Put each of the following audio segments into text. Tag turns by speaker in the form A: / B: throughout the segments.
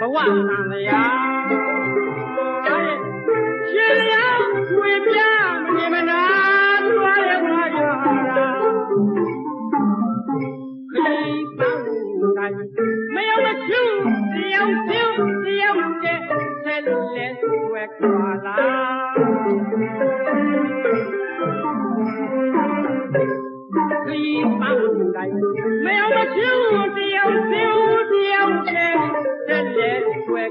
A: ဘဝသံဃာရှိတရားဝေပြမနေမနာသွားလဲသွားကြတာခရီးပန်းတိုင်း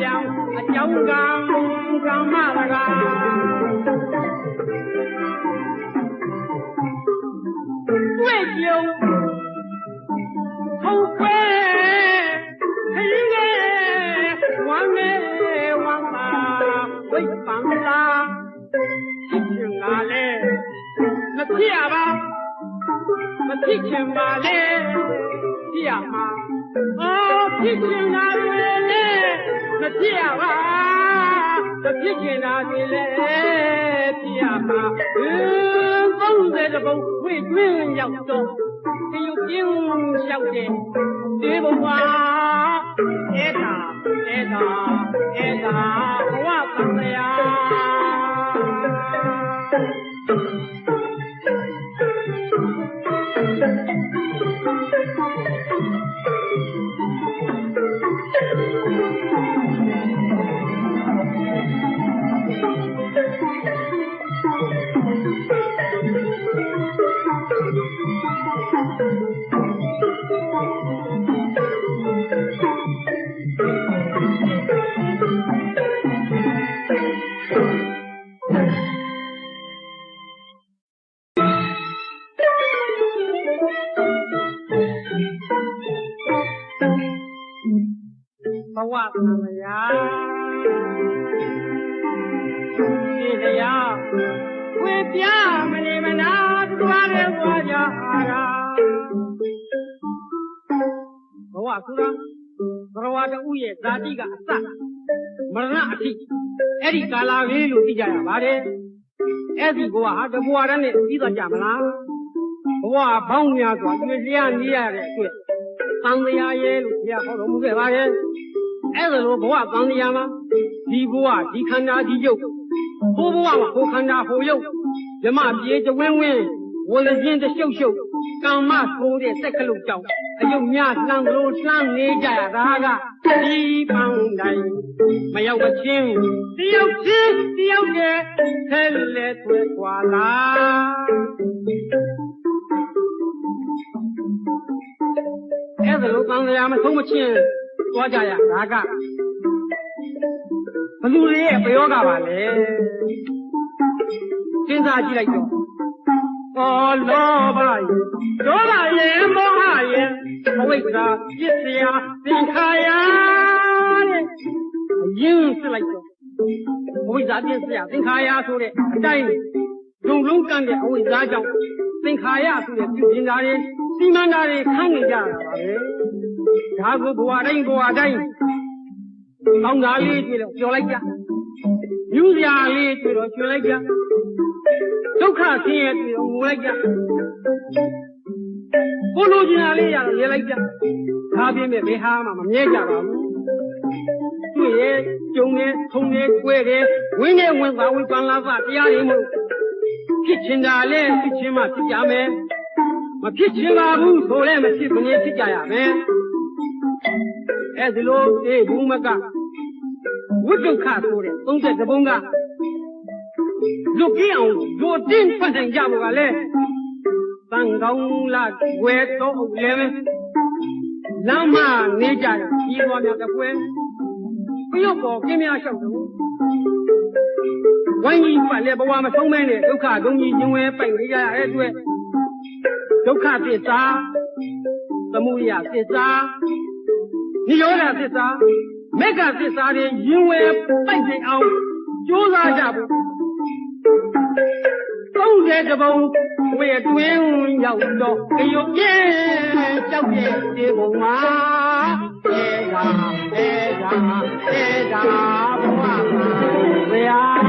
A: ပြောင်အကြောင်းကံကံမလကားတွေ့ကြုံဟုတ်ကွယ်ခရီးငယ်ဝမ်းငယ်ဝမ်းပါဝိတ်ပန်းလာဖြစ်ချင်လာလေမဖြစ်ရပါမဖြစ်ချင်ပါလေဖြစ်ရမှာအော်ဖြစ်ချင်တာတွေလေ မဖြစ်ရပါမဖြစ်ချင်တာတွေလေဖြစ်ရမှာအင်းသုံးတဲ့ဘုံဝိတွင်းရောက်တော့ဒီလိုပြင်းလျှောက်တဲ့ဒီဘဝအဲ့ဒါအဲ့ဒါ ဘဝသံဃာဒီတရားဝေပြမနေမနာသွားလဲသွားကြတာဘဝဆိုတာဘဝတူရဲ့ဇာတိကအစ မရဏအထိအဲ့ဒီကာလာလေးလို့သိကြရပါတယ်အဲ့ဒီဘဝဟာတဘဝတည်းနဲ့ပြီးသွားကြမလားဘဝဘောင်းများစွာတွေ့လျားနေရတဲ့အတွက်သံဃာရဲ့လို့ဘုရားဟောတော်မူခဲ့ပါတယ်အဲ့ဒါလိုဘဝသံဃာမှာဒီဘဝဒီခန္ဓာဒီရုပ်ဘိုးဘဝမှာဟိုခန္ဓာဟိုရုပ်ဓမ္မပြေတဝင်းဝင်းဝလခြင်းတရှုပ်ရှုပ် ကမ္မဆိုးတဲ့စက်ကလေးကြောင့်အယုတ်များလှမ်းလို့လှမ်းနေကြရတာကဒီပန်းတိုင်းမရောက်မချင်းတယောက်ချင်းတယောက်တည်းဆဲလဲသွဲကွာလားအဲ့ဒါလိုကံတရားမဆုံးမချင်းသွားကြရတာကဘလူတွေရဲ့ပယောဂပါလေစဉ်းစားကြည့်လိုက်တော့ ဩလောဘယေဒေါသယေမောဟယေအဝိဇ္ဇာပစ္စယသင်္ခါရတဲ့အရင်စစ်လိုက်တော့အဝိဇ္ဇာပစ္စယသင်္ခါရဆိုတဲ့အတိုင်းဒုံလုံးကန့်တဲ့အဝိဇ္ဇာကြောင့်သင်္ခါရဆိုတဲ့ပြုပြင်တာတွေစီမံတာတွေခန့်နေကြတာပါပဲဒါကိုဘဝတိုင်းဘဝတိုင်းကောင်းတာလေးတွေ့တော့ပြောလိုက်ကြ ယူစရာလေးတွေ့တော့ကျွလိုက်ကြဒုက္ခဆင်းရဲတွေ့တော့ငိုလိုက်ကြကိုလိုချင်တာလေးရတော့ရဲလိုက်ကြဒါပြင်းမဲ့ဘယ်ဟာမှမမြဲကြပါဘူးတွေ့တယ်ကြုံတယ်ထုံတယ်တွေ့တယ်ဝင်းနဲ့ဝင်သာဝိပန်လာသတရားတွေမို့ဖြစ်ချင်တာလဲဖြစ်ချင်းမှဖြစ်ကြမယ်မဖြစ်ချင်ပါဘူးဆိုလဲမဖြစ်မနေဖြစ်ကြရမယ်အဲဒီလိုအေးဘူးမက ဝိဒုက္ခဆိုတဲ့သုံးသက်တပုံးကလွတ်ကြည့်အောင်ဒိုတင်းဖတ်နိုင်ကြဖို့ကလည်းတန်ကောင်းလာဝဲတော့လည်းပဲလမ်းမနေကြတယ်ကြီးသွားများတဲ့ပွဲပြုတ်ပေါ်ကင်းများလျှောက်တယ်ဝိုင်းကြီးပတ်လေဘဝမဆုံးမဲနဲ့ဒုက္ခဒုံကြီးညင်ဝဲပိုက်နေကြရတဲ့အတွက်ဒုက္ခသစ္စာသမုဒယသစ္စာနိရောဓသစ္စာ မေဃသစ္စာတွေရင်ဝဲပိုက်နေအောင်ကြိုးစားကြဖို့30တပုံဝေတွင်ရောက်တော့အယုတ်ရဲ့ကြောက်ရဲ့ဒီဘုံမှာအဲသာအဲသာအဲသာဘဝမှာ